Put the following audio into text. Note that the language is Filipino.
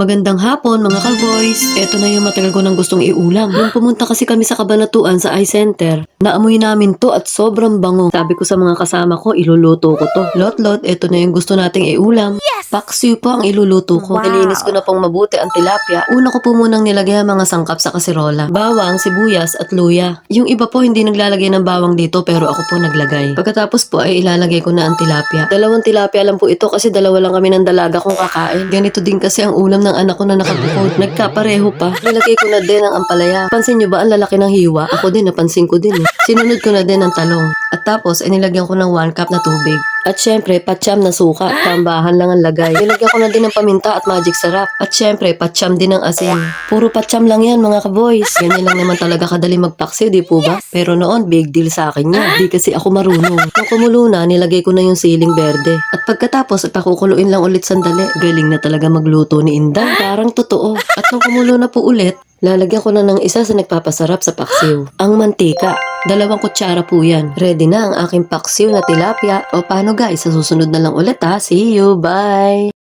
Magandang hapon mga ka-boys. Ito na yung matagal ko nang gustong iulam. Nung pumunta kasi kami sa Kabanatuan sa eye center, naamoy namin to at sobrang bango. Sabi ko sa mga kasama ko, iluluto ko to. Lot-lot, ito na yung gusto nating iulam. Yes! Paksiw po ang iluluto ko. Wow. Nilinis ko na pong mabuti ang tilapia. Una ko po munang nilagay ang mga sangkap sa kasirola. Bawang, sibuyas at luya. Yung iba po hindi naglalagay ng bawang dito pero ako po naglagay. Pagkatapos po ay ilalagay ko na ang tilapia. Dalawang tilapia lang po ito kasi dalawa lang kami ng dalaga kong kakain. Ganito din kasi ang ulam ng anak ko na nakabukod. Nagkapareho pa. Nilagay ko na din ang ampalaya. Pansin nyo ba ang lalaki ng hiwa? Ako din, napansin ko din eh. Sinunod ko na din ang talong. At tapos, ay nilagyan ko ng 1 cup na tubig. At syempre, patsyam na suka. Tambahan lang ang lagay. Nilagyan ko na din ng paminta at magic sarap. At syempre, patsyam din ng asin. Puro patsyam lang yan mga kaboys. Ganyan lang naman talaga kadali magpaksiw, di po ba? Pero noon, big deal sa akin yan. Di kasi ako marunong. Nung kumulo na, nilagay ko na yung siling berde. At pagkatapos, at pakukuluin lang ulit sandali. Galing na talaga magluto ni Inday. Parang totoo. At nung kumulo na po ulit, Lalagyan ko na ng isa sa nagpapasarap sa paksiw. Ang mantika. Dalawang kutsara po yan. Ready na ang aking paksiw na tilapia. O paano guys, sa susunod na lang ulit ha. See you. Bye!